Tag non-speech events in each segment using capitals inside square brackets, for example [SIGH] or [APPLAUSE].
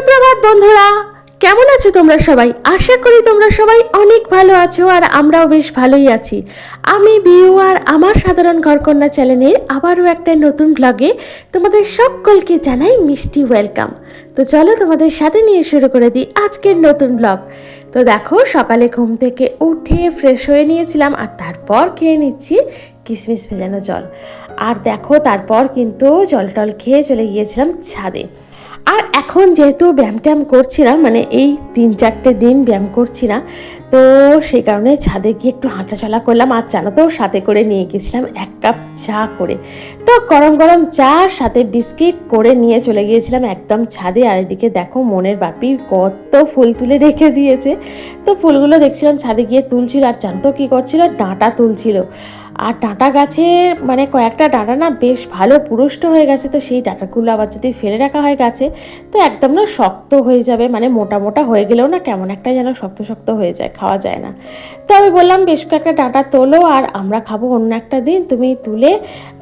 সুপ্রভাত বন্ধুরা, কেমন আছো তোমরা সবাই? আশা করি তোমরা সবাই অনেক ভালো আছো আর আমরাও বেশ ভালোই আছি। আমি বিউ আর আমার সাধারণ ঘরকন্যা চ্যানেলের আবারও একটা নতুন ব্লগে তোমাদের সকলকে জানাই মিষ্টি ওয়েলকাম তো চলো তোমাদের সাথে নিয়ে শুরু করে দিই আজকের নতুন ব্লগ তো দেখো, সকালে ঘুম থেকে উঠে ফ্রেশ হয়ে নিয়েছিলাম আর তারপর খেয়ে নিচ্ছি কিশমিশ ভেজানো জল। আর দেখো, তারপর কিন্তু জল টল খেয়ে চলে গিয়েছিলাম ছাদে। আর এখন যেহেতু ব্যায়াম ট্যায়াম করছি না মানে এই তিন চারটে দিন ব্যায়াম করছি না, তো সেই কারণে ছাদে গিয়ে একটু হাঁটাচলা করলাম। আর চানা তো সাথে করে নিয়ে গেছিলাম, এক কাপ চা করে। তো গরম গরম চা, সাথে বিস্কিট করে নিয়ে চলে গিয়েছিলাম একদম ছাদে। আর এদিকে দেখো মনের বাপি কত ফুল তুলে রেখে দিয়েছে। তো ফুলগুলো দেখছিলাম ছাদে গিয়ে তুলছিল, আর জানতো কী করছিল, ডাঁটা তুলছিল। আর ডাঁটা গাছের মানে কয়েকটা ডাঁটা না বেশ ভালো পুরুষ্ট হয়ে গেছে, তো সেই ডাঁটাগুলো আবার যদি ফেলে রাখা হয় গাছে, তো একদম না শক্ত হয়ে যাবে মানে মোটা মোটা হয়ে গেলেও না কেমন একটা যেন শক্ত শক্ত হয়ে যায়, খাওয়া যায় না। তো আমি বললাম, বেশ কয়েকটা ডাঁটা তোলো আর আমরা খাব অন্য একটা দিন, তুমি তুলে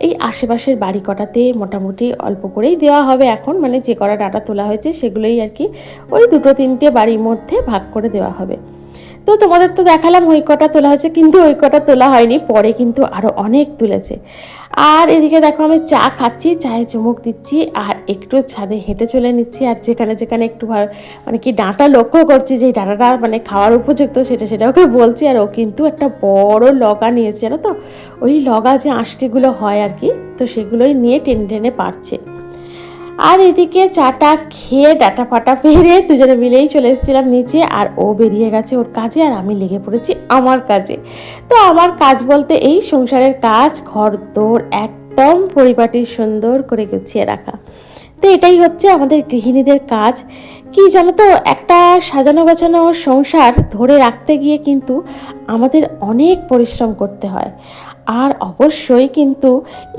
এই আশেপাশের বাড়ি কটাতে মোটামুটি অল্প করেই দেওয়া হবে এখন। মানে যে কটা ডাঁটা তোলা হয়েছে সেগুলোই আর কি ওই দুটো তিনটে বাড়ির মধ্যে ভাগ করে দেওয়া হবে। তো তোমাদের তো দেখালাম ওই কটা তোলা হয়েছে, কিন্তু ওই কটা তোলা হয়নি, পরে কিন্তু আরও অনেক তুলেছে। আর এদিকে দেখো আমি চা খাচ্ছি, চায়ে চুমুক দিচ্ছি, আর একটু ছাদে হেঁটে চলে নিচ্ছি, আর যেখানে যেখানে একটু মানে কি ডাঁটা লক্ষ্য করছি যে ডাঁটাটা মানে খাওয়ার উপযুক্ত সেটা সেটা ওকে বলছি, আর ও কিন্তু একটা বড় লগা নিয়েছে, জানো তো? ওই লগা যে আঁশকেগুলো হয় আর কি, তো সেগুলোই নিয়ে টেনে টেনে পারছে। আর এদিকে চাটা খেয়ে ডাটা ফাটা ফেরে দুজনে মিলেই চলে এসেছিলাম নিচে, আর ও বেরিয়ে গেছে ওর কাজে, আর আমি লেগে পড়েছি আমার কাজে। তো আমার কাজ বলতে এই সংসারের কাজ, ঘর দোর একদম পরিপাটি সুন্দর করে গুছিয়ে রাখা। তো এটাই হচ্ছে আমাদের গৃহিণীদের কাজ। কি জানো তো, একটা সাজানো গোছানো সংসার ধরে রাখতে গিয়ে কিন্তু আমাদের অনেক পরিশ্রম করতে হয়। আর অবশ্যই কিন্তু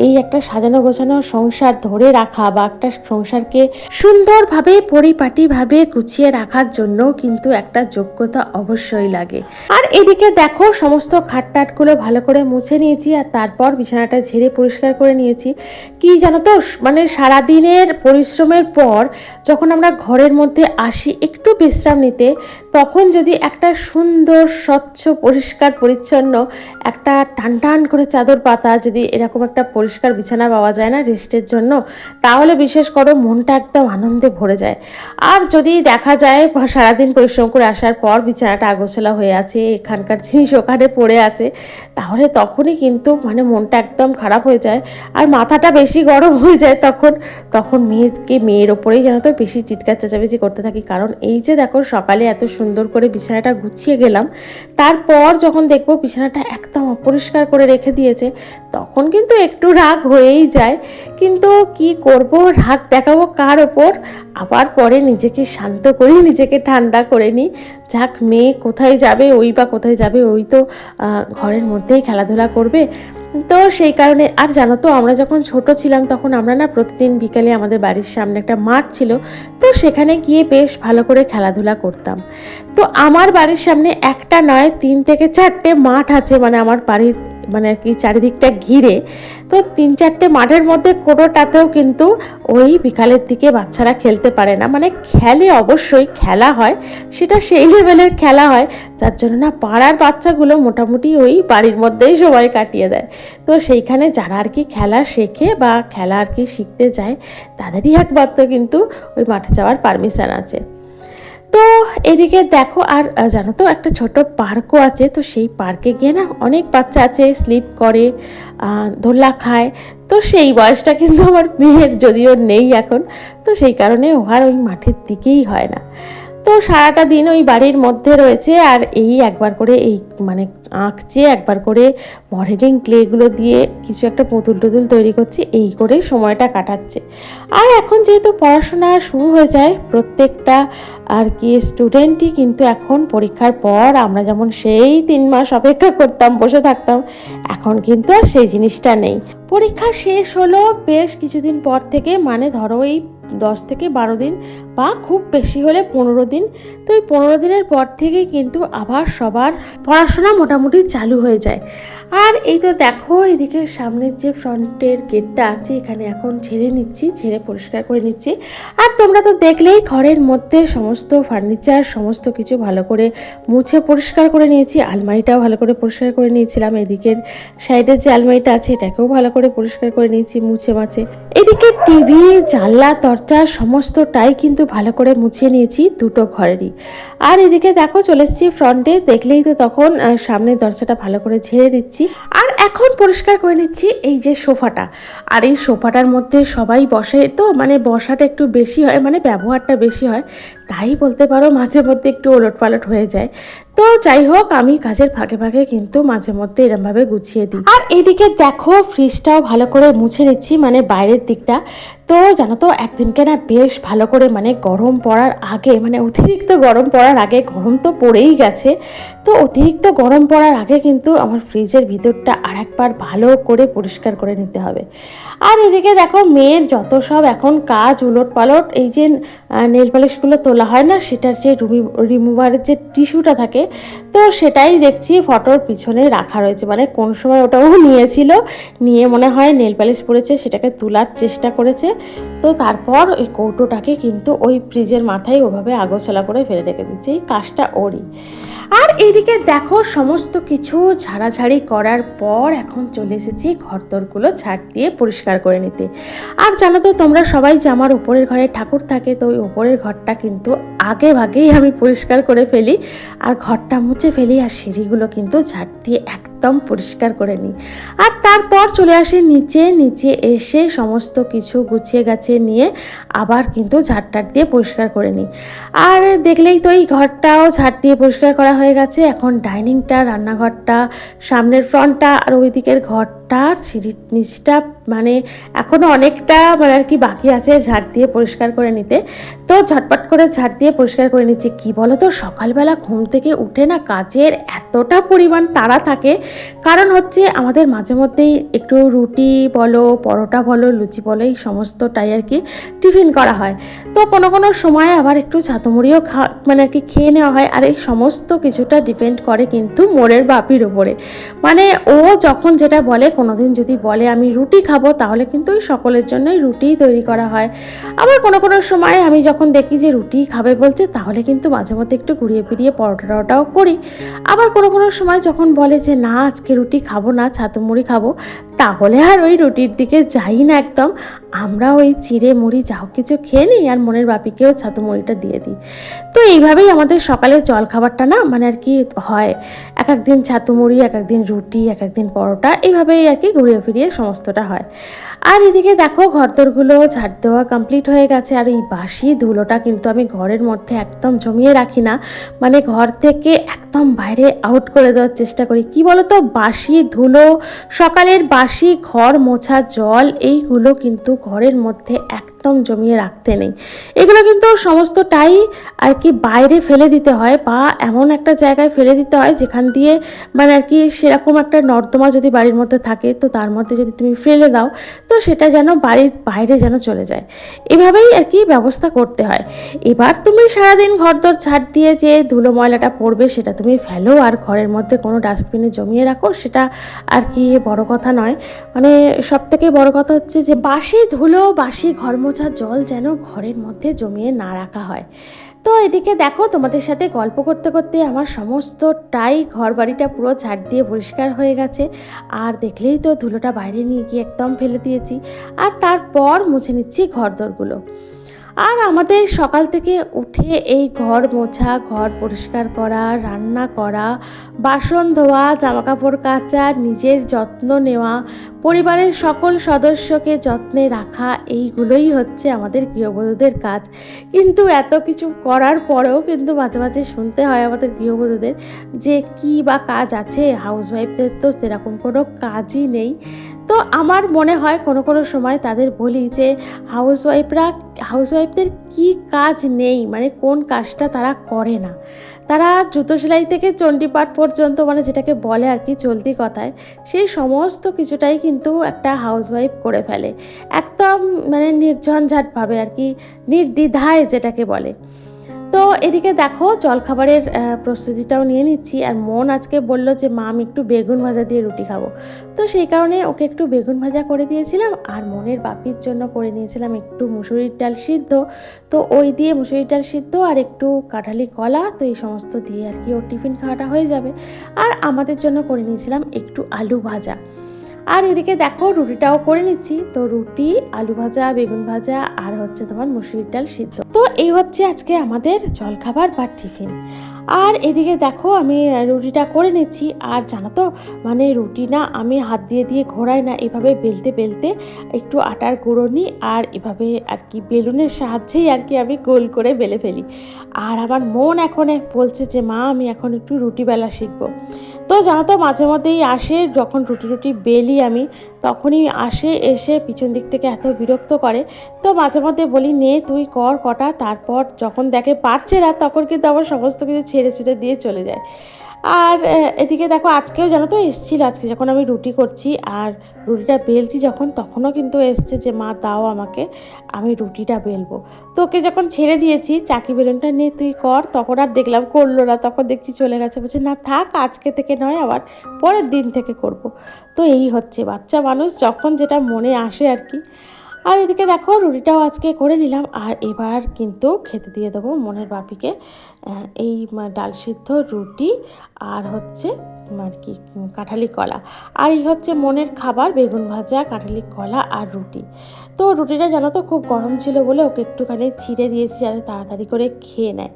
এই একটা সাজানো গোছানো সংসার ধরে রাখা বা একটা সংসারকে সুন্দরভাবে, পরিপাটিভাবে গুছিয়ে রাখার জন্য কিন্তু একটা যোগ্যতা অবশ্যই লাগে। আর এদিকে দেখো, সমস্ত খাটটাটগুলো ভালো করে মুছে নিয়েছি আর তারপর বিছানাটা ঝেড়ে পরিষ্কার করে নিয়েছি। কি জানো তো মানে সারাদিনের পরিশ্রমের পর যখন আমরা ঘরের মধ্যে আসি একটু বিশ্রাম নিতে, তখন যদি একটা সুন্দর, স্বচ্ছ, পরিষ্কার, পরিচ্ছন্ন একটা টান টান করে চাদর পাতা যদি এরকম একটা পরিষ্কার বিছানা পাওয়া যায় না রেস্টের জন্য, তাহলে বিশেষ করো মনটা একদম আনন্দে ভরে যায়। আর যদি দেখা যায় সারাদিন পরিশ্রম করে আসার পর বিছানাটা আগোছলা হয়ে আছে, এখানকার জিনিস ওখানে পড়ে আছে, তাহলে তখনই কিন্তু মানে মনটা একদম খারাপ হয়ে যায়। আর মাথাটা বেশি গরম হয়ে যায় তখন তখন মেয়েকে, মেয়ের ওপরেই যেন তো বেশি চিৎকার চেঁচামেচি করতে থাকি। কারণ এই যে দেখো সকালে এত সুন্দর করে বিছানাটা গুছিয়ে গেলাম, তারপর যখন দেখব বিছানাটা একদম অপরিষ্কার করে রেখে দিয়েছে, তখন কিন্তু একটু রাগ হয়েই যায়। কিন্তু কি করব? রাগ দেখাবো কার ওপর? আবার পরে নিজেকে শান্ত করি, নিজেকে ঠান্ডা করে নিই। যাক, মেয়ে কোথায় যাবে? ওই বা কোথায় যাবে? ওই তো ঘরের মধ্যেই খেলাধুলা করবে। তো সেই কারণে, আর জানো তো, আমরা যখন ছোট ছিলাম, তখন আমরা না প্রতিদিন বিকালে আমাদের বাড়ির সামনে একটা মাঠ ছিল। তো সেখানে গিয়ে বেশ ভালো করে খেলাধুলা করতাম। তো আমার বাড়ির সামনে একটা নয়, তিন থেকে চারটে মাঠ আছে মানে আমার বাড়ির মানে আর কি চারিদিকটা ঘিরে, তো তিন চারটে মাঠের মধ্যে কোনোটাতেও কিন্তু ওই বিকালের দিকে বাচ্চারা খেলতে পারে না। মানে খেলে অবশ্যই খেলা হয়, সেটা সেই লেভেলের খেলা হয়, যার জন্য না পাড়ার বাচ্চাগুলো মোটামুটি ওই বাড়ির মধ্যেই সময় কাটিয়ে দেয়। তো সেইখানে যারা আর কি খেলা শেখে বা খেলা আর কি শিখতে যায়, তাদেরই একমাত্র কিন্তু ওই মাঠে যাওয়ার পারমিশন আছে। তো এদিকে দেখো, আর জানো তো একটা ছোট পার্কও আছে, তো সেই পার্কে গিয়ে না অনেক বাচ্চা আছে, স্লিপ করে দোল্লা খায়। তো সেই বয়সটা কিন্তু আমার মেয়ের যদিও নেই এখন, তো সেই কারণে ওহার ওই মাঠের দিকেই হয় না। তো সারাটা দিন ওই বাড়ির মধ্যে রয়েছে আর এই একবার করে এই মানে আঁকছে, একবার করে মডেলিং ক্লেগুলো দিয়ে কিছু একটা পুতুল টুতুল তৈরি করছে, এই করে সময়টা কাটাচ্ছে। আর এখন যেহেতু পড়াশোনা শুরু হয়ে যায়, প্রত্যেকটা আর কি স্টুডেন্টই কিন্তু এখন পরীক্ষার পর আমরা যেমন সেই তিন মাস অপেক্ষা করতাম, বসে থাকতাম, এখন কিন্তু আর সেই জিনিসটা নেই। পরীক্ষা শেষ হলো, বেশ কিছুদিন পর থেকে মানে ধরো এই দশ থেকে বারো দিন বা খুব বেশি হলে পনেরো দিন। তো এই পনেরো দিনের পর থেকেই কিন্তু আবার সবার পড়াশোনা মোটামুটি চালু হয়ে যায়। আর এই তো দেখো, এদিকে সামনের যে ফ্রন্টের গেটটা আছে, এখানে এখন ছেড়ে নিচ্ছি, ঝেড়ে পরিষ্কার করে নিচ্ছি। আর তোমরা তো দেখলেই ঘরের মধ্যে সমস্ত ফার্নিচার, সমস্ত কিছু ভালো করে মুছে পরিষ্কার করে নিয়েছি। আলমারিটাও ভালো করে পরিষ্কার করে নিয়েছিলাম। এদিকের সাইডের যে আলমারিটা আছে, এটাকেও ভালো করে পরিষ্কার করে নিয়েছি, মুছে মাছে। এদিকে টিভি, জানলা, দরজা, সমস্তটাই কিন্তু ভালো করে মুছে নিয়েছি দুটো ঘরেরই। আর এদিকে দেখো, চলে এসেছি ফ্রন্টে। দেখলেই তো তখন সামনের দরজাটা ভালো করে ঝেড়ে দিচ্ছি আর এখন পরিষ্কার করে নিচ্ছি এই যে সোফাটা। আর এই সোফাটার মধ্যে সবাই বসে, তো মানে বসাটা একটু বেশি হয় মানে ব্যবহারটা বেশি হয়। তাই বলতে পারো মাঝে মধ্যে একটু ওলট পালট হয়ে যায়। তো যাই হোক, আমি কাজের ফাঁকে ফাঁকে কিন্তু মাঝে মধ্যে এরমভাবে গুছিয়ে দিই। আর এদিকে দেখো ফ্রিজটাও ভালো করে মুছে নিচ্ছি মানে বাইরের দিকটা। তো জানো তো, একদিনকে না বেশ ভালো করে মানে গরম পড়ার আগে মানে অতিরিক্ত গরম পড়ার আগে, গরম তো পড়েই গেছে। তো অতিরিক্ত গরম পড়ার আগে কিন্তু আমার ফ্রিজের ভিতরটা আর একবার ভালো করে পরিষ্কার করে নিতে হবে। আর এদিকে দেখো, মেয়ের যত সব এখন কাজ উলট পালট এই যে নেল পালিশগুলো তোলা হয় না, সেটার যে রুমি রিমুভারের যে টিস্যুটা থাকে, তো সেটাই দেখছি ফটোর পিছনে রাখা রয়েছে। মানে কোন সময় ওটাও [LAUGHS] নিয়েছিল, নিয়ে মনে হয় নেল পালিশ পড়েছে সেটাকে তোলার চেষ্টা করেছে। তো তারপর ওই কৌটোটাকে কিন্তু ওই ফ্রিজের মাথায় ওভাবে আগোছালা করে ফেলে রেখে দিচ্ছে। এই কাজটা ওরই। আর এইদিকে দেখো, সমস্ত কিছু ঝাড়াঝাড়ি করার পর এখন চলে এসেছি ঘরদোরগুলো ঝাড় দিয়ে পরিষ্কার করে নিতে। আর জানো তো, তোমরা সবাই যে আমার উপরের ঘরে ঠাকুর থাকে, তো ওই উপরের ঘরটা কিন্তু আগে ভাগেই আমি পরিষ্কার করে ফেলি। আর ঘরটা মুছে ফেলি আর সিঁড়িগুলো কিন্তু ঝাড় দিয়ে একদম পরিষ্কার করে নিই। আর তারপর চলে আসি নিচে নিচে এসে সমস্ত কিছু গুছিয়ে গাছিয়ে নিয়ে আবার কিন্তু ঝাড়টার দিয়ে পরিষ্কার করে নিই। আর দেখলেই তো এই ঘরটাও ঝাড় দিয়ে পরিষ্কার করা হয়ে গেছে। এখন ডাইনিংটা রান্নাঘরটা সামনের ফ্রন্টটা আর ওই দিকের ঘরটা সিঁড়ির নিচটা মানে এখনও অনেকটা মানে আর কি বাকি আছে ঝাড় দিয়ে পরিষ্কার করে নিতে। তো ঝটপট করে ঝাড় দিয়ে পরিষ্কার করে নিচ্ছি। কি বলো তো সকালবেলা ঘুম থেকে উঠে না কাজের এতটা পরিমাণ তাড়া থাকে। কারণ হচ্ছে আমাদের মাঝে মধ্যেই একটু রুটি বলো, পরোটা বলো, লুচি বলো, এই সমস্তটাই আর কি টিফিন করা হয়। তো কোনো কোনো সময় আবার একটু ছাতুমুড়িও খা মানে আর কি খেয়ে নেওয়া হয়। আর এই সমস্ত কিছুটা ডিপেন্ড করে কিন্তু মোড়ের বাপির ওপরে মানে ও যখন যেটা বলে, কোনোদিন যদি বলে আমি রুটি খাব তাহলে কিন্তু ওই সকলের জন্যই রুটিই তৈরি করা হয়। আবার কোনো কোনো সময় আমি যখন দেখি যে রুটি খাবে বলছে, তাহলে কিন্তু মাঝে মধ্যে একটু ঘুরিয়ে ফিরিয়ে পরোটা টরোটাও করি। আবার কোনো কোনো সময় যখন বলে যে, না, আজকে রুটি খাব না, ছাতু মুড়ি খাব, তাহলে আর ওই রুটির দিকে যাই না একদম। আমরা ওই চিড়ে মুড়ি যাও কিছু খেয়ে নিই আর মনের বাপিকেও ছাতু মুড়িটা দিয়ে দিই। তো এইভাবেই আমাদের সকালের জল খাবারটা না মানে আর কি হয়। এক একদিন ছাতু মুড়ি, এক একদিন রুটি, এক একদিন পরোটা, এইভাবেই আর কি ঘুরিয়ে ফিরিয়ে সমস্তটা হয়। আর এদিকে দেখো, ঘরদোরগুলো ঝাড় দেওয়া কমপ্লিট হয়ে গেছে। আর এই বাসি ধুলোটা কিন্তু আমি ঘরের মধ্যে একদম জমিয়ে রাখি না। মানে ঘর থেকে একদম বাইরে আউট করে দেওয়ার চেষ্টা করি। কি বলতো? বাসি ধুলো, সকালের বাসি ঘর মোছা, জল, এইগুলো কিন্তু ঘরের মধ্যে একদম জমিয়ে রাখতে নেই। এগুলো কিন্তু সমস্তটাই আর কি বাইরে ফেলে দিতে হয় বা এমন একটা জায়গায় ফেলে দিতে হয় যেখান দিয়ে মানে আর কি সেরকম একটা নর্দমা যদি বাড়ির মধ্যে থাকে তো তার মধ্যে যদি তুমি ফেলে দাও তো সেটা যেন বাড়ির বাইরে যেন চলে যায়। এভাবেই আর কি ব্যবস্থা করতে হয়। এবার তুমি সারাদিন ঘরদোর ছাড় দিয়ে যে ধুলো ময়লাটা পড়বে সেটা তুমি ফেলো আর ঘরের মধ্যে কোনো ডাস্টবিনে জমিয়ে রাখো সেটা আর কি বড় কথা নয়। মানে সব থেকে বড় কথা হচ্ছে যে বাসি ধুলো, বাসি ঘর মোছা জল যেন ঘরের মধ্যে জমিয়ে না রাখা হয়। তো এদিকে দেখো, তোমাদের সাথে গল্প করতে করতে আমার সমস্তটাই ঘর বাড়িটা পুরো ঝাড় দিয়ে পরিষ্কার হয়ে গেছে। আর দেখলেই তো ধুলোটা বাইরে নিয়ে গিয়ে একদম ফেলে দিয়েছি। আর তারপর মুছে নিচ্ছি ঘরদোরগুলো। আর আমাদের সকাল থেকে উঠে এই ঘর মোছা, ঘর পরিষ্কার করা, রান্না করা, বাসন ধোয়া, জামাকাপড় কাচা, নিজের যত্ন নেওয়া পরিবারের সকল সদস্যকে যত্নে রাখা, এইগুলোই হচ্ছে আমাদের গৃহবধূদের কাজ। কিন্তু এত কিছু করার পরেও কিন্তু মাঝে মাঝে শুনতে হয় আমাদের গৃহবধূদের যে কি বা কাজ আছে হাউসওয়াইফদের তো সেরকম কোনো কাজই নেই। তো আমার মনে হয় কোনো কোনো সময় তাদের বলি যে হাউসওয়াইফরা হাউসওয়াইফদের কি কাজ নেই? মানে কোন কাজটা তারা করে না। তারা জুতো সেলাই থেকে চণ্ডীপাঠ পর্যন্ত মানে যেটাকে বলে আর কি চলতি কথায়, সেই সমস্ত কিছুটাই কিন্তু একটা হাউসওয়াইফ করে ফেলে। একদম মানে নির্ঝঞ্ঝাটভাবে আর কি, নির্দ্বিধায় যেটাকে বলে। তো এদিকে দেখো জলখাবারের প্রস্তুতিটাও নিয়ে নিচ্ছি। আর মন আজকে বলল যে, মা, আমি একটু বেগুন ভাজা দিয়ে রুটি খাব। তো সেই কারণে ওকে একটু বেগুন ভাজা করে দিয়েছিলাম। আর মনের বাপির জন্য করে নিয়েছিলাম একটু মুসুরির ডাল সিদ্ধ। তো ওই দিয়ে মুসুরির ডাল সিদ্ধ আর একটু কাঁঠালি কলা, তো এই সমস্ত দিয়ে আর কি ওর টিফিন খাওয়াটা হয়ে যাবে। আর আমাদের জন্য করে নিয়েছিলাম একটু আলু ভাজা। আর এদিকে দেখো, রুটিটাও করে নিচ্ছি। তো রুটি, আলু ভাজা, বেগুন ভাজা, আর হচ্ছে তোমার মুসুরির ডাল সিদ্ধ। তো এই হচ্ছে আজকে আমাদের জলখাবার বা টিফিন। আর এদিকে দেখো আমি রুটিটা করে নিচ্ছি। আর জানো তো মানে রুটি না আমি হাত দিয়ে দিয়ে ঘোরাই না, এভাবে বেলতে বেলতে একটু আটার গুঁড়ো নিই আর এভাবে আর কি বেলুনের সাহায্যেই আর কি আমি গোল করে বেলে ফেলি। আর আমার মন এখন বলছে যে, মা, আমি এখন একটু রুটি বেলা শিখব। তো জানো তো, মাঝে মধ্যেই আসে, যখন রুটি রুটি বেলি আমি, তখনই আসে, এসে পিছন দিক থেকে এত বিরক্ত করে। তো মাঝে মধ্যে বলি, নে, তুই কর কটা। তারপর যখন দেখে পারছে না, তখন কিন্তু আবার সমস্ত কিছু ছেড়ে ছুড়ে দিয়ে চলে যায়। আর এদিকে দেখো আজকেও জানো তো এসেছিল, আজকে যখন আমি রুটি করছি আর রুটিটা বেলছি যখন, তখনও কিন্তু এসছে যে, মা, দাও আমাকে, আমি রুটিটা বেলবো। তো ওকে যখন ছেড়ে দিয়েছি, চাকি বেলুনটা নে, তুই কর। তখন আর দেখলাম করল না, তখন দেখছি চলে গেছে। বলছে, না, থাক, আজকে থেকে নয়, আবার পরের দিন থেকে করব। তো এই হচ্ছে বাচ্চা মানুষ, যখন যেটা মনে আসে আর কি। আর এদিকে দেখো, রুটিটাও আজকে করে নিলাম। আর এবার কিন্তু খেতে দিয়ে দেবো মনের বাপিকে এই ডাল সিদ্ধ রুটি আর হচ্ছে আর কি কাঁঠালি কলা। আর এই হচ্ছে মনের খাবার, বেগুন ভাজা, কাঁঠালি কলা আর রুটি। তো রুটিটা জানো তো, খুব গরম ছিল বলে ওকে একটুখানি ছিঁড়ে দিয়েছি যাতে তাড়াতাড়ি করে খেয়ে নেয়।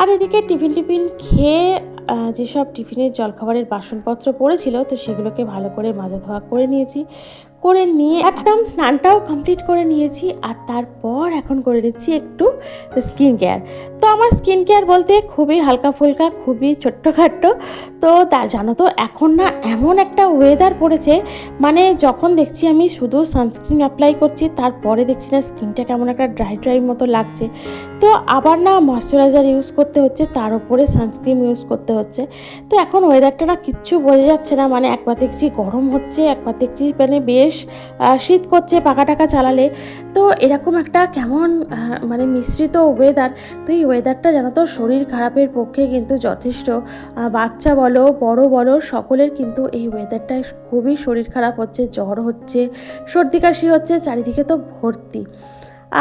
আর এদিকে টিফিন টিফিন খেয়ে যেসব টিফিনের জলখাবারের বাসনপত্র পড়েছিল, তো সেগুলোকে ভালো করে মাজা ধোয়া করে নিয়েছি। করে নিয়ে একদম স্নানটাও কমপ্লিট করে নিয়েছি আর তারপর এখন করে নিচ্ছি একটু স্কিন কেয়ার তো আমার স্কিন কেয়ার বলতে খুবই হালকা ফুলকা, খুবই ছোট্টখাট্টো। তো তা জানো তো, এখন না এমন একটা ওয়েদার পড়েছে মানে যখন দেখছি আমি শুধু সানস্ক্রিন অ্যাপ্লাই করছি, তারপরে দেখছি না স্কিনটা কেমন একটা ড্রাই ড্রাই মতো লাগছে। তো আবার না ময়শ্চারাইজার ইউজ করতে হচ্ছে, তার উপরে সানস্ক্রিন ইউজ করতে হচ্ছে। তো এখন ওয়েদারটা না কিচ্ছু বোঝা যাচ্ছে না মানে একবার দেখছি গরম হচ্ছে, একবার দেখছি মানে বেশ আহ, শীত করছে পাখা টাকা চালালে। তো এরকম একটা কেমন মানে মিশ্রিত ওয়েদার তো এই ওয়েদারটা জানো তো শরীর খারাপের পক্ষে কিন্তু যথেষ্ট। বাচ্চা বলো বড় বলো সকলের কিন্তু এই ওয়েদারটায় খুবই শরীর খারাপ হচ্ছে জ্বর হচ্ছে সর্দি কাশি হচ্ছে চারিদিকে তো ভর্তি।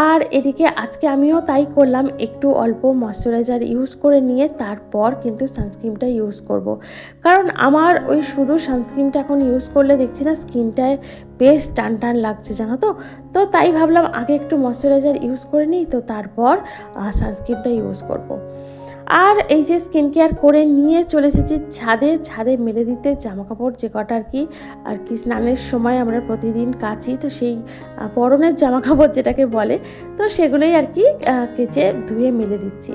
আর এদিকে আজকে আমিও তাই করলাম, একটু অল্প ময়শ্চারাইজার ইউজ করে নিয়ে তারপর কিন্তু সানস্ক্রিনটা ইউজ করব। কারণ আমার ওই শুধু সানস্ক্রিনটা এখন ইউজ করলে দেখছি না, স্কিনটায় বেশ টান টান লাগছে, জানো তো তো তাই ভাবলাম আগে একটু ময়শ্চারাইজার ইউজ করে নিই, তো তারপর সানস্ক্রিনটা ইউজ করব। আর এই যে স্কিন কেয়ার করে নিয়ে চলে এসেছি ছাদে। ছাদে মেলে দিতে জামা কাপড় যে কটা আর কি আর কি স্নানের সময় আমরা প্রতিদিন কাচি। তো সেই পরনের জামা কাপড় যেটাকে বলে, তো সেগুলোই আর কি কেচে ধুয়ে মেলে দিচ্ছি।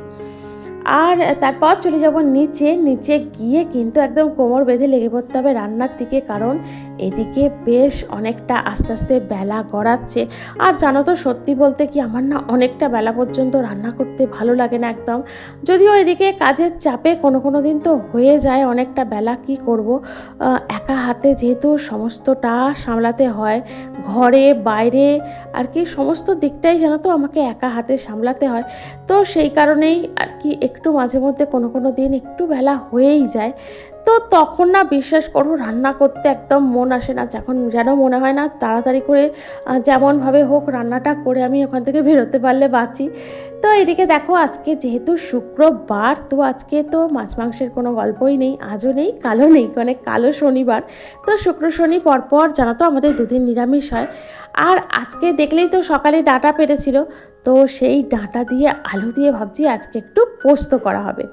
আর তারপর চলে যাব নিচে। নিচে গিয়ে কিন্তু একদম কোমর বেঁধে লেগে পড়তে হবে রান্নার দিকে, কারণ এদিকে বেশ অনেকটা আস্তে আস্তে বেলা গড়াচ্ছে। আর জানো তো, সত্যি বলতে কি আমার না অনেকটা বেলা পর্যন্ত রান্না করতে ভালো লাগে না একদম। যদিও এদিকে কাজের চাপে কোনো কোনো দিন তো হয়ে যায় অনেকটা বেলা, কি করব? একা হাতে যেহেতু সমস্তটা সামলাতে হয়, ঘরে, বাইরে, আর কি সমস্ত দিকটাই জানো তো আমাকে একা হাতে সামলাতে হয়। তো সেই কারণেই আর কি একটু মাঝে মধ্যে কোনো কোনো দিন একটু বেলা হয়েই যায়। তো তখন না বিশ্বাস করো, রান্না করতে একদম মন আসে না। যখন যেন মনে হয় না তাড়াতাড়ি করে যেমনভাবে হোক রান্নাটা করে আমি ওখান থেকে বেরোতে পারলে বাঁচি। তো এদিকে দেখো আজকে যেহেতু শুক্রবার, তো আজকে তো মাছ মাংসের কোনো গল্পই নেই, আজও নেই কালো নেই মানে কালো শনিবার। তো শুক্র, শনি পরপর জানো তো আমাদের দুদিন নিরামিষ হয়। আর আজকে দেখলেই তো সকালে ডাঁটা পেরেছিল, তো সেই ডাঁটা দিয়ে আলু দিয়ে ভাবছি আজকে একটু পোস্ত করা হবে।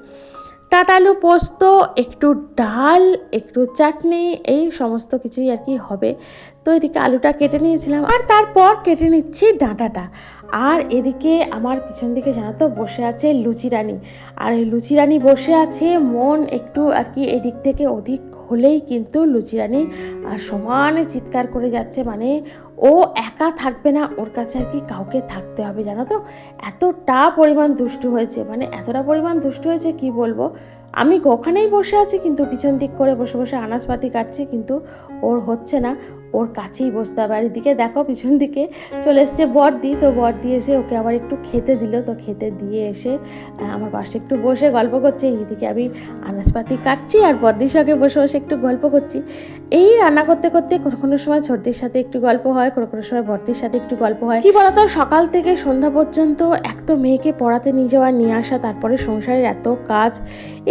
ডাঁটা আলু পোস্ত, একটু ডাল, একটু চাটনি, এই সমস্ত কিছুই আর কি হবে। তো এদিকে আলুটা কেটে নিয়েছিলাম আর তারপর কেটে নিচ্ছি ডাঁটাটা। আর এদিকে আমার পিছন দিকে জানো তো বসে আছে লুচি রানী। আর এই লুচি রানী বসে আছে, মন একটু আর কি এদিক থেকে ওদিক হলেই কিন্তু লুচি রানী আর সমানে চিৎকার করে যাচ্ছে মানে ও একা থাকবে না, ওর কাছে আর কি কাউকে থাকতে হবে জানো তো? এতটা পরিমাণ দুষ্টু হয়েছে মানে এতটা পরিমাণ দুষ্টু হয়েছে কি বলব? আমি ওখানেই বসে আছি কিন্তু পিছন দিক করে বসে বসে আনাজপাতি কাটছি কিন্তু ওর হচ্ছে না। ওর কাছেই বসতে হবে। আর এদিকে দেখো পিছন দিকে চলে এসছে বর্দি। তো বর্দি এসে ওকে আবার একটু খেতে দিল। তো খেতে দিয়ে এসে আমার পাশে একটু বসে গল্প করছে। এইদিকে আমি আনাজপাতি কাটছি আর বর্দির সঙ্গে বসে বসে একটু গল্প করছি। এই রান্না করতে করতে কোনো কোনো সময় ছোটদের সাথে একটু গল্প হয়, কোনো কোনো সময় বর্দির সাথে একটু গল্প হয়। কি বলতো, সকাল থেকে সন্ধ্যা পর্যন্ত এক তো মেয়েকে পড়াতে নিয়ে যাওয়া, নিয়ে আসা, তারপরে সংসারের এত কাজ।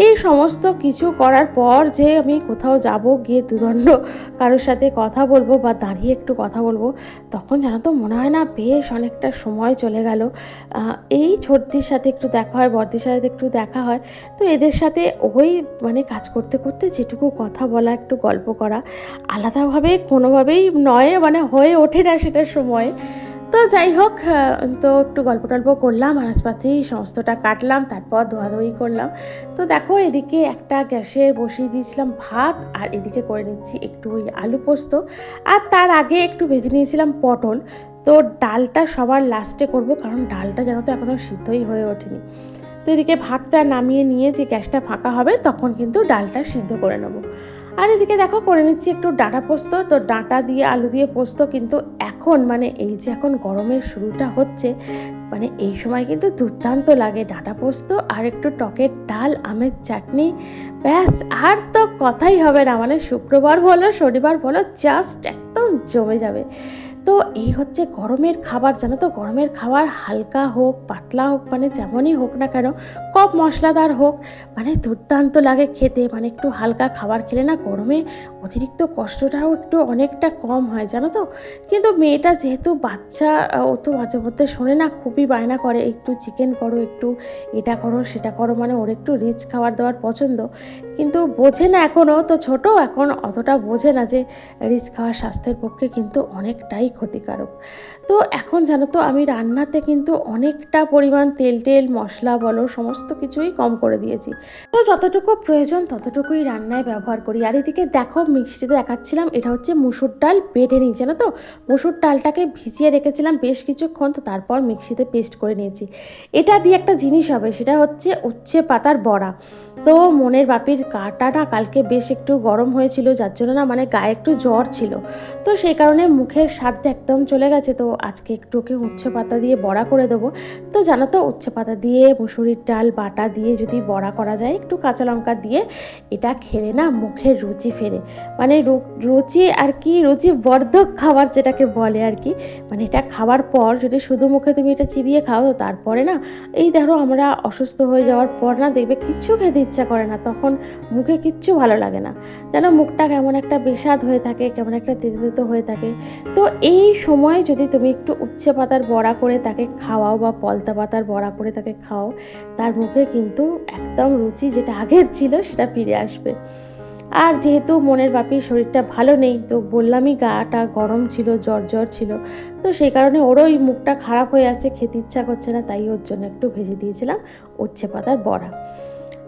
এই সমস্ত কিছু করার পর যে আমি কোথাও যাব, গিয়ে দুদণ্ড কারোর সাথে কথা বলব বা দাঁড়িয়ে একটু কথা বলব, তখন জানো তো মনে হয় না বেশ অনেকটা সময় চলে গেল। এই ছোটদির সাথে একটু দেখা হয় বর্দির সাথে একটু দেখা হয়। তো এদের সাথে ওই মানে কাজ করতে করতে যেটুকু কথা বলা, একটু গল্প করা আলাদাভাবে কোনোভাবেই নয় মানে হয়ে ওঠে না সেটার সময়। তো যাই হোক তো একটু গল্প টল্প করলাম, আনাজপাতি সমস্তটা কাটলাম, তারপর ধোয়াধুয়ি করলাম। তো দেখো, এদিকে একটা গ্যাসের বসিয়ে দিয়েছিলাম ভাত, আর এদিকে করে নিচ্ছি একটু ওই আলু পোস্ত। আর তার আগে একটু ভেজে নিয়েছিলাম পটল। তো ডালটা সবার লাস্টে করব, কারণ ডালটা যেন তো এখনও সিদ্ধই হয়ে ওঠেনি। তো এদিকে ভাতটা নামিয়ে নিয়ে যে গ্যাসটা ফাঁকা হবে, তখন কিন্তু ডালটা সিদ্ধ করে নেব। আর এদিকে দেখো, করে নিচ্ছি একটু ডাঁটা পোস্ত। তো ডাঁটা দিয়ে আলু দিয়ে পোস্ত কিন্তু এখন মানে এই যে এখন গরমের শুরুটা হচ্ছে মানে এই সময় কিন্তু দুর্দান্ত লাগে ডাঁটা পোস্ত আর একটু টকের ডাল, আমের চাটনি। ব্যাস, আর তো কথাই হবে না মানে শুক্রবার বলো, শনিবার বলো জাস্ট একদম জমে যাবে। তো এই হচ্ছে গরমের খাবার, জানো তো? গরমের খাবার হালকা হোক, পাতলা হোক মানে যেমনই হোক না কেন কম মশলাদার হোক মানে দুর্দান্ত লাগে খেতে। মানে একটু হালকা খাবার খেলে না গরমে অতিরিক্ত কষ্টটাও একটু অনেকটা কম হয়, জানো তো? কিন্তু মেয়েটা যেহেতু বাচ্চা, ও তো মাঝে মধ্যে শোনে না, খুবই বায়না করে, একটু চিকেন করো, একটু এটা করো, সেটা করো মানে ওর একটু রিচ খাবার দেওয়ার পছন্দ। কিন্তু বোঝে না এখনও তো ছোট, এখন অতটা বোঝে না যে রিচ খাওয়া স্বাস্থ্যের পক্ষে কিন্তু অনেকটাই ক্ষতিকারক। তো এখন জানো তো, আমি রান্নাতে কিন্তু অনেকটা পরিমাণ তেল টেল মশলা বলো, সমস্ত কিছুই কম করে দিয়েছি। তো যতটুকু প্রয়োজন ততটুকুই রান্নায় ব্যবহার করি। আর এদিকে দেখো মিক্সিতে দেখাচ্ছিলাম, এটা হচ্ছে মুসুর ডাল বেটে নিয়েছি, জানো তো? মুসুর ডালটাকে ভিজিয়ে রেখেছিলাম বেশ কিছুক্ষণ, তো তারপর মিক্সিতে পেস্ট করে নিয়েছি। এটা দিয়ে একটা জিনিস হবে, সেটা হচ্ছে উচ্ছে পাতার বড়া। তো মনের বাপির কাটাটা কালকে বেশ একটু গরম হয়েছিল, যার জন্য না মানে গায়ে একটু জ্বর ছিল। তো সেই কারণে মুখের স্বাদটা একদম চলে গেছে, তো আজকে একটু ওকে উচ্ছে পাতা দিয়ে বড়া করে দেবো। তো জানো তো, উচ্ছে পাতা দিয়ে, মুসুরির ডাল, বাটা দিয়ে যদি বড়া করা যায়, একটু কাঁচা লঙ্কা দিয়ে, এটা খেলে না মুখের রুচি ফেরে। মানে রুচি আর কি, রুচি বর্ধক খাবার যেটাকে বলে আর কি। মানে এটা খাওয়ার পর যদি শুধু মুখে তুমি এটা চিবিয়ে খাও, তো তারপরে না, এই দেখো আমরা অসুস্থ হয়ে যাওয়ার পর না দেখবে কিচ্ছু খেতে ইচ্ছা করে না, তখন মুখে কিচ্ছু ভালো লাগে না। যেন মুখটা কেমন একটা বিষাদ হয়ে থাকে, কেমন একটা তেতো হয়ে থাকে। তো এই সময় যদি তুমি একটু উচ্ছে পাতার বড়া করে তাকে খাওয়াও বা পলতা পাতার বড়া করে তাকে খাও তার মুখে কিন্তু একদম রুচি যেটা আগের ছিল সেটা ফিরে আসবে। আর যেহেতু মনের বাপির শরীরটা ভালো নেই, তো বললামই গাটা গরম ছিল, জ্বর জ্বর ছিল, তো সেই কারণে ওরও ওই মুখটা খারাপ হয়ে আছে, খেতে ইচ্ছা করছে না, তাই ওর জন্য একটু ভেজে দিয়েছিলাম উচ্ছে পাতার বড়া।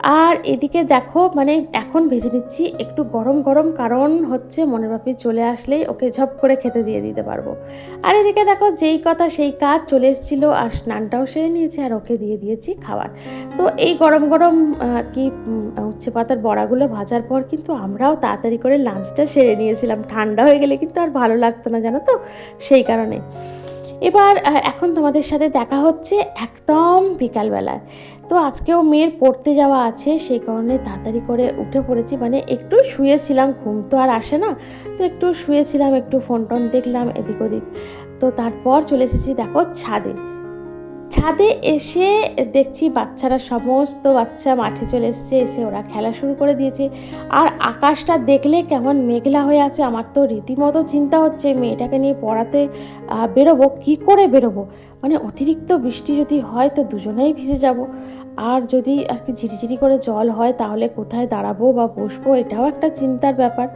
আর এদিকে দেখো মানে এখন ভেজে নিচ্ছি একটু গরম গরম, কারণ হচ্ছে মনের বাপি চলে আসলেই ওকে ঝপ করে খেতে দিয়ে দিতে পারব। আর এদিকে দেখো, যেই কথা সেই কাজ চলে এসেছিল আর স্নানটাও সেরে নিয়েছি আর ওকে দিয়ে দিয়েছি খাবার। তো এই গরম গরম, আর কি উচ্ছে পাতার বড়াগুলো ভাজার পর কিন্তু আমরাও তাড়াতাড়ি করে লাঞ্চটা সেরে নিয়েছিলাম। ঠান্ডা হয়ে গেলে কিন্তু আর ভালো লাগতো না, জানো তো? সেই কারণে। এবার এখন তোমাদের সাথে দেখা হচ্ছে একদম বিকালবেলায়। তো আজকেও মেয়ের পড়তে যাওয়া আছে, সেই কারণে তাড়াতাড়ি করে উঠে পড়েছি। মানে একটু শুয়েছিলাম, ঘুম তো আর আসে না। তো একটু শুয়েছিলাম, একটু ফোন টোন দেখলাম এদিক ওদিক তো তারপর চলে এসেছি, দেখো, ছাদে। ছাদে এসে দেখছি বাচ্চারা, সমস্ত বাচ্চা মাঠে চলে এসছে, এসে ওরা খেলা শুরু করে দিয়েছে। আর আকাশটা দেখলে কেমন মেঘলা হয়ে আছে, আমার তো রীতিমতো চিন্তা হচ্ছে, মেয়েটাকে নিয়ে পড়াতে বেরোবো, কি করে বেরোবো? মানে অতিরিক্ত বৃষ্টি যদি হয় তো দুজনেই ভিজে যাব। আর যদি আর কি ঝিরিঝিরি করে জল হয় তাহলে কোথায় দাঁড়াবো বা বসবো এটাও একটা চিন্তার ব্যাপার।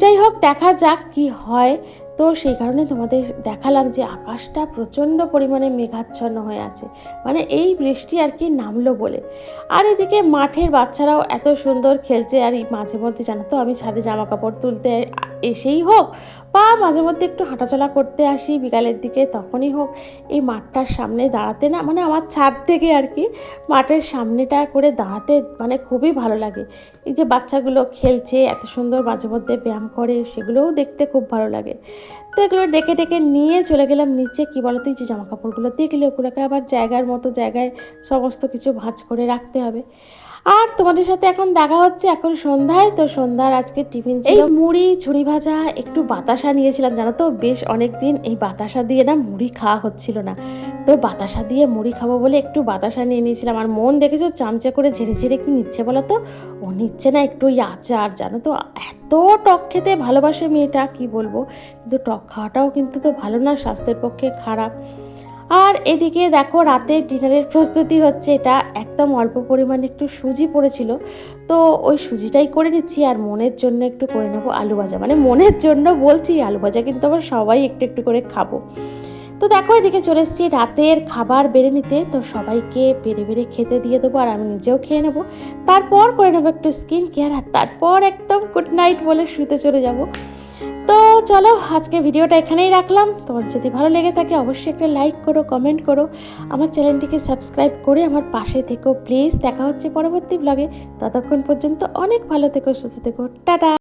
যাই হোক, দেখা যাক কি হয়। তো সেই কারণে তোমাদের দেখালাম যে আকাশটা প্রচণ্ড পরিমাণে মেঘাচ্ছন্ন হয়ে আছে। মানে এই বৃষ্টি আর কি নামলো বলে। আর এদিকে মাঠের বাচ্চারাও এত সুন্দর খেলছে আর এই মাঝে মধ্যে জানো তো আমি ছাদে জামা কাপড় তুলতে এসেই হোক বা মাঝে মধ্যে একটু হাঁটাচলা করতে আসি, বিকালের দিকে তখনই হোক। এই মাঠটার সামনে দাঁড়াতে না মানে আমার ছাদ থেকে আর কি, মাঠের সামনেটা করে দাঁড়াতে মানে খুবই ভালো লাগে। এই যে বাচ্চাগুলো খেলছে, এত সুন্দর মাঝে মধ্যে ব্যায়াম করে, সেগুলোও দেখতে খুব ভালো লাগে। তো এগুলো ডেকে ডেকে নিয়ে চলে গেলাম নিচে, কী বলতো যে জামা কাপড়গুলো দেখলে ওগুলোকে আবার জায়গার মতো জায়গায় সমস্ত কিছু ভাঁজ করে রাখতে হবে। আর তোমাদের সাথে এখন দেখা হচ্ছে এখন সন্ধ্যায়। তো সন্ধ্যার আজকে টিফিন ছিল মুড়ি ঝুড়ি ভাজা একটু বাতাসা নিয়েছিলাম জানো তো? বেশ অনেক দিন এই বাতাসা দিয়ে না মুড়ি খাওয়া হচ্ছিল না। তো বাতাসা দিয়ে মুড়ি খাব বলে একটু বাতাসা নিয়ে নিয়েছিলাম। আর মন দেখেছ চামচা করে ঝেড়ে ঝেড়ে কি নিচ্ছে বলো তো? ও নিচ্ছে না একটু ওই আচার জানো তো? এত টক খেতে ভালোবাসে মেয়েটা কি বলব? কিন্তু টক খাওয়াটাও কিন্তু তো ভালো না স্বাস্থ্যের পক্ষে খারাপ। আর এদিকে দেখো রাতে ডিনারের প্রস্তুতি হচ্ছে, এটা একদম অল্প পরিমাণে একটু সুজি পড়েছিল। তো ওই সুজিটাই করে নিচ্ছি আর মনের জন্য একটু করে নেব আলু ভাজা। মানে মনের জন্য বলছি আলু ভাজা, কিন্তু আবার সবাই একটু একটু করে খাব। তো দেখো এদিকে চলে এসেছি, রাতের খাবার বেড়ে নিতে। তো সবাইকে বেড়ে বেড়ে খেতে দিয়ে দেবো আর আমি নিজেও খেয়ে নেব। তারপর করে নেব একটু স্কিন কেয়ার আর তারপর একদম গুড নাইট বলে শুতে চলে যাব। তো চলো, আজকে ভিডিওটা এখানেই রাখলাম। তোমার যদি ভালো লেগে থাকে, অবশ্যই একটা লাইক করো কমেন্ট করো। আমার চ্যানেলটিকে সাবস্ক্রাইব করে আমার পাশে থেকো। প্লিজ দেখা হচ্ছে পরবর্তী ব্লগে ততক্ষণ পর্যন্ত অনেক ভালো থেকো, সুস্থ থেকো। টাটা!